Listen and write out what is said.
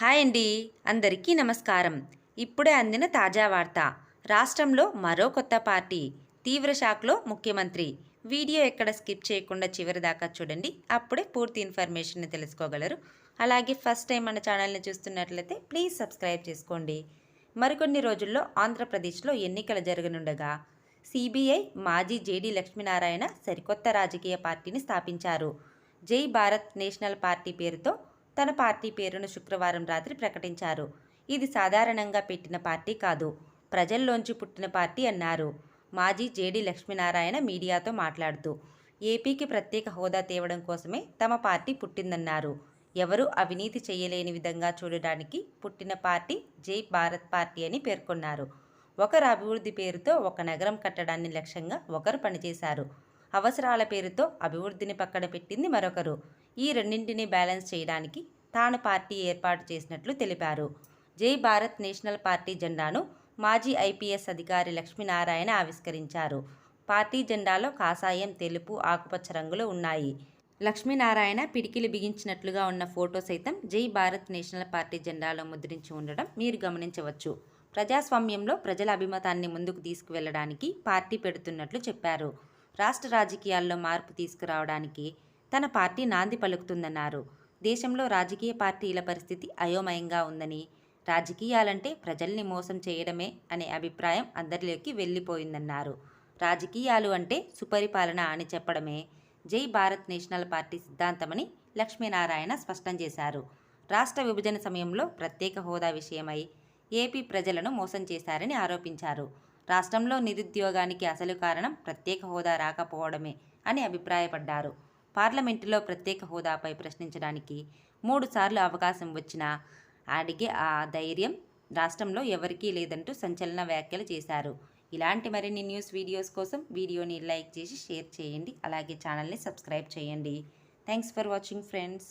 Hi అండి. అందరికీ నమస్కారం. ఇప్పుడే అందిన తాజా వార్త. రాష్ట్రంలో మరో కొత్త పార్టీ తీవ్ర షాక్లో ముఖ్యమంత్రి. వీడియో ఎక్కడ స్కిప్ చేయకుండా చివరి దాకా చూడండి. అప్పుడే పూర్తి ఇన్ఫర్మేషన్ తెలుసుకోగలరు. అలాగే ఫస్ట్ టైం మన ఛానల్ని చూస్తున్నట్లయితే ప్లీజ్ సబ్స్క్రైబ్ చేసుకోండి. మరికొన్ని రోజుల్లో ఆంధ్రప్రదేశ్లో ఎన్నికలు జరగనుండగా సిబిఐ మాజీ జేడీ లక్ష్మీనారాయణ సరికొత్త రాజకీయ పార్టీని స్థాపించారు. జై భారత్ నేషనల్ పార్టీ పేరుతో తన పార్టీ పేరును శుక్రవారం రాత్రి ప్రకటించారు. ఇది సాధారణంగా పెట్టిన పార్టీ కాదు ప్రజల్లోంచి పుట్టిన పార్టీ అన్నారు. మాజీ జేడీ లక్ష్మీనారాయణ మీడియాతో మాట్లాడుతూ ఏపీకి ప్రత్యేక హోదా తేవడం కోసమే తమ పార్టీ పుట్టిందన్నారు. ఎవరు అవినీతి చేయలేని విధంగా చూడడానికి పుట్టిన పార్టీ జై భారత్ పార్టీ అని పేర్కొన్నారు. ఒకరు అభివృద్ధి పేరుతో ఒక నగరం కట్టడాన్ని లక్ష్యంగా ఒకరు పనిచేశారు. అవసరాల పేరుతో అభివృద్ధిని పక్కన పెట్టింది మరొకరు. ఈ రెండింటిని బ్యాలెన్స్ చేయడానికి తాను పార్టీ ఏర్పాటు చేసినట్లు తెలిపారు. జై భారత్ నేషనల్ పార్టీ జెండాను మాజీ ఐపీఎస్ అధికారి లక్ష్మీనారాయణ ఆవిష్కరించారు. పార్టీ జెండాలో కాషాయం తెలుపు ఆకుపచ్చ రంగులు ఉన్నాయి. లక్ష్మీనారాయణ పిడికిలి బిగించినట్లుగా ఉన్న ఫోటో సైతం జై భారత్ నేషనల్ పార్టీ జెండాలో ముద్రించి ఉండడం మీరు గమనించవచ్చు. ప్రజాస్వామ్యంలో ప్రజల అభిమతాన్ని ముందుకు తీసుకువెళ్ళడానికి పార్టీ పెడుతున్నట్లు చెప్పారు. రాష్ట్ర రాజకీయాల్లో మార్పు తీసుకురావడానికి తన పార్టీ నాంది పలుకుతుందన్నారు. దేశంలో రాజకీయ పార్టీల పరిస్థితి అయోమయంగా ఉందని రాజకీయాలంటే ప్రజల్ని మోసం చేయడమే అనే అభిప్రాయం అందరిలోకి వెళ్ళిపోయిందన్నారు. రాజకీయాలు అంటే సుపరిపాలన అని చెప్పడమే. జై భారత్ నేషనల్ పార్టీ సిద్ధాంతమని లక్ష్మీనారాయణ స్పష్టం చేశారు. రాష్ట్ర విభజన సమయంలో ప్రత్యేక హోదా విషయమై ఏపీ ప్రజలను మోసం చేశారని ఆరోపించారు. రాష్ట్రంలో నిరుద్యోగానికి అసలు కారణం ప్రత్యేక హోదా రాకపోవడమే అని అభిప్రాయపడ్డారు. పార్లమెంటులో ప్రత్యేక హోదాపై ప్రశ్నించడానికి మూడు సార్లు అవకాశం వచ్చినా అడిగే ఆ ధైర్యం రాష్ట్రంలో ఎవరికీ లేదంటూ సంచలన వ్యాఖ్యలు చేశారు. ఇలాంటి మరిన్ని న్యూస్ వీడియోస్ కోసం వీడియోని లైక్ చేసి షేర్ చేయండి. అలాగే ఛానల్ని సబ్స్క్రైబ్ చేయండి. Thanks for watching friends.